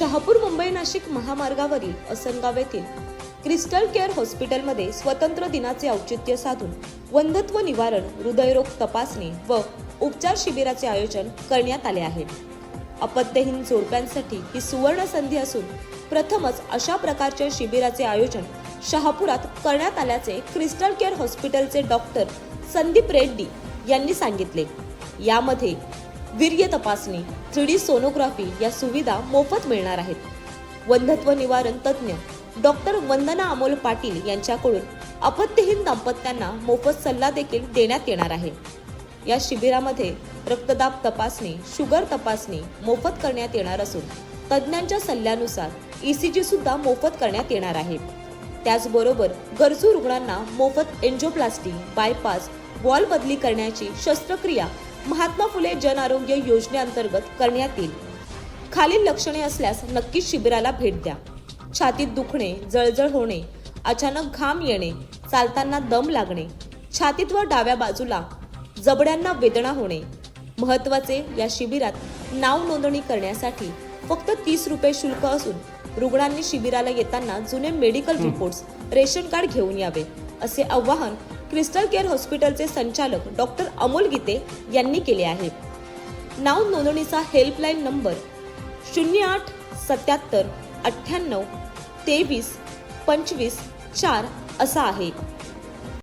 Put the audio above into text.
शहापूर मुंबई नाशिक महामार्गावरील असनगाव येथील crystal care हॉस्पिटलमध्ये स्वतंत्र दिनाचे औचित्य साधून वंधत्व निवारण हृदयरोग तपासणी व उपचार शिबिराचे आयोजन करण्यात आले आहे. अपत्यहीन जोडप्यांसाठी ही सुवर्ण संधी असून प्रथमच अशा प्रकारच्या शिबिराचे आयोजन शहापुरात करण्यात आल्याचे क्रिस्टल केअर हॉस्पिटलचे डॉक्टर संदीप रेड्डी यांनी सांगितले. यामध्ये वीर्य तपासणी थ्री डी सोनोग्राफी या सुविधा मोफत मिळणार आहेत. वंधत्व निवारण तज्ज्ञ डॉक्टर वंदना अमोल पाटील यांच्याकडून अपत्यहीन दाम्पत्यांना मोफत सल्ला देखील देण्यात येणार आहे. या शिबिरामध्ये रक्तदाब तपासणी शुगर तपासणी मोफत करण्यात येणार असून तज्ज्ञांच्या सल्ल्यानुसार ई सी जी सुद्धा मोफत करण्यात येणार आहे. त्याचबरोबर गरजू रुग्णांना मोफत एन्जोप्लास्टी बायपास वॉल बदली करण्याची शस्त्रक्रिया महात्मा फुले जन आरोग्य योजनेअंतर्गत करण्यात येईल. खालील लक्षणे असल्यास नक्कीच शिबिराला भेट द्या. छातीत दुखणे जळजळ होणे अचानक घाम येणे चालताना दम लागणे छातीत व डाव्या बाजूला जबड्यांना वेदना होणे. महत्त्वाचे या शिबिरात नाव नोंदणी करण्यासाठी फक्त तीस रुपये शुल्क असून रुग्णांनी शिबिराला येताना जुने मेडिकल रिपोर्ट्स रेशन कार्ड घेऊन यावे असे आवाहन क्रिस्टल केअर हॉस्पिटलचे संचालक डॉक्टर अमोल गीते यांनी केले आहे. नाव नोंदणीचा हेल्पलाईन नंबर शून्य आठ सत्याहत्तर अठ्ठ्याण्णव तेवीस पंचवीस चार असा आहे.